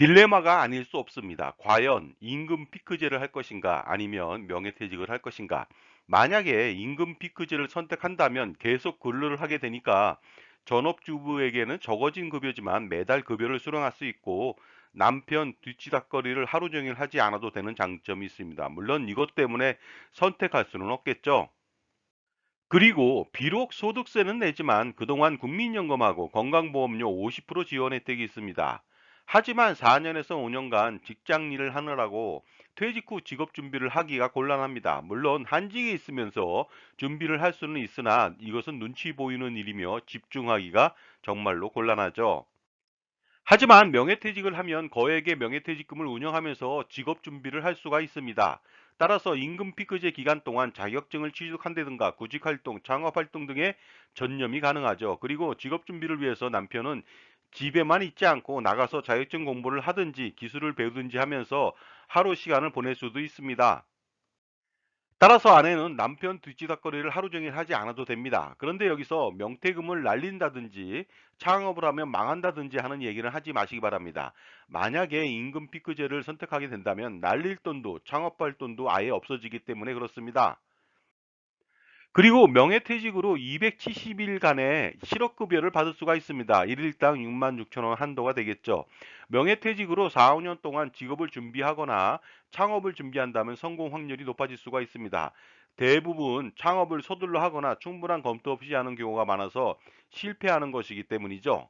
딜레마가 아닐 수 없습니다. 과연 임금 피크제를 할 것인가 아니면 명예퇴직을 할 것인가. 만약에 임금 피크제를 선택한다면 계속 근로를 하게 되니까 전업주부에게는 적어진 급여지만 매달 급여를 수령할 수 있고 남편 뒤치다꺼리를 하루 종일 하지 않아도 되는 장점이 있습니다. 물론 이것 때문에 선택할 수는 없겠죠. 그리고 비록 소득세는 내지만 그동안 국민연금하고 건강보험료 50% 지원 혜택이 있습니다. 하지만 4년에서 5년간 직장 일을 하느라고 퇴직 후 직업 준비를 하기가 곤란합니다. 물론 한직에 있으면서 준비를 할 수는 있으나 이것은 눈치 보이는 일이며 집중하기가 정말로 곤란하죠. 하지만 명예퇴직을 하면 거액의 명예퇴직금을 운영하면서 직업 준비를 할 수가 있습니다. 따라서 임금 피크제 기간 동안 자격증을 취득한다든가 구직활동, 창업활동 등의 전념이 가능하죠. 그리고 직업 준비를 위해서 남편은 집에만 있지 않고 나가서 자격증 공부를 하든지 기술을 배우든지 하면서 하루 시간을 보낼 수도 있습니다. 따라서 아내는 남편 뒤치다꺼리를 하루 종일 하지 않아도 됩니다. 그런데 여기서 명퇴금을 날린다든지 창업을 하면 망한다든지 하는 얘기는 하지 마시기 바랍니다. 만약에 임금 피크제를 선택하게 된다면 날릴 돈도 창업할 돈도 아예 없어지기 때문에 그렇습니다. 그리고 명예퇴직으로 270일간의 실업급여를 받을 수가 있습니다. 1일당 6만 6천 원 한도가 되겠죠. 명예퇴직으로 4, 5년 동안 직업을 준비하거나 창업을 준비한다면 성공 확률이 높아질 수가 있습니다. 대부분 창업을 서둘러 하거나 충분한 검토 없이 하는 경우가 많아서 실패하는 것이기 때문이죠.